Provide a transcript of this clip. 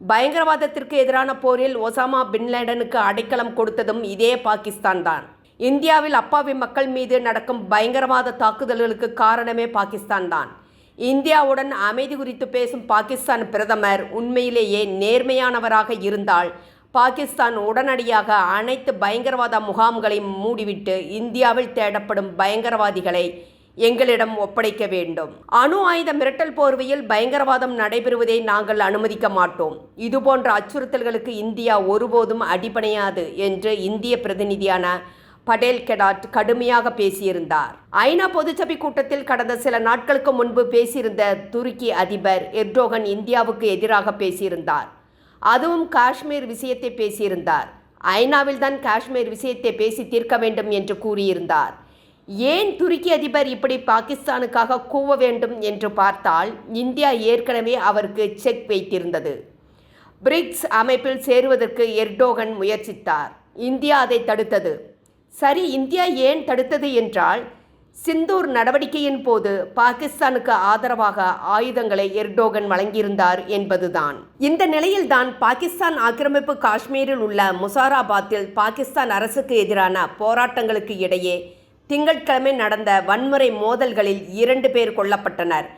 பயங்கரவாதத்திற்கு எதிரான போரில் ஒசாமா பின்லேடனுக்கு அடைக்கலம் கொடுத்ததும் இதே பாகிஸ்தான் தான். இந்தியாவில் அப்பாவி மக்கள் மீது நடக்கும் பயங்கரவாத தாக்குதல்களுக்கு காரணமே பாகிஸ்தான் தான். இந்தியாவுடன் அமைதி குறித்து பேசும் பாகிஸ்தான் பிரதமர் உண்மையிலேயே நேர்மையானவராக இருந்தால் பாகிஸ்தான் உடனடியாக அனைத்து பயங்கரவாத முகாம்களையும் மூடிவிட்டு இந்தியாவில் தேடப்படும் பயங்கரவாதிகளை எங்களிடம் ஒப்படைக்க வேண்டும். அணு ஆயுத மிரட்டல் போர்வையில் பயங்கரவாதம் நடைபெறுவதை நாங்கள் அனுமதிக்க மாட்டோம். இதுபோன்ற அச்சுறுத்தல்களுக்கு இந்தியா ஒருபோதும் அடிபணியாது என்று இந்திய பிரதிநிதியான படேல் கெடாட் கடுமையாக பேசியிருந்தார். ஐநா பொதுச்சபை கூட்டத்தில் கடந்த சில நாட்களுக்கு முன்பு பேசியிருந்த துருக்கி அதிபர் எர்டோகன் இந்தியாவுக்கு எதிராக பேசியிருந்தார். அதுவும் காஷ்மீர் விஷயத்தை பேசியிருந்தார். ஐநாவில் தான் காஷ்மீர் விஷயத்தை பேசி தீர்க்க வேண்டும் என்று கூறியிருந்தார். ஏன் துருக்கி அதிபர் இப்படி பாகிஸ்தானுக்காக கூவ வேண்டும் என்று பார்த்தால் இந்தியா ஏற்கனவே அவருக்கு செக் வைத்திருந்தது. பிரிக்ஸ் அமைப்பில் சேருவதற்கு எர்டோகன் முயற்சித்தார். இந்தியா அதை தடுத்தது. சரி இந்தியா ஏன் தடுத்தது என்றால் சிந்தூர் நடவடிக்கையின் போது பாகிஸ்தானுக்கு ஆதரவாக ஆயுதங்களை எர்டோகன் வழங்கியிருந்தார் என்பதுதான். இந்த நிலையில்தான் பாகிஸ்தான் ஆக்கிரமிப்பு காஷ்மீரில் உள்ள முசாராபாத்தில் பாகிஸ்தான் அரசுக்கு எதிரான போராட்டங்களுக்கு இடையே திங்கட்கிழமை நடந்த வன்முறை மோதல்களில் இரண்டு பேர் கொல்லப்பட்டனர்.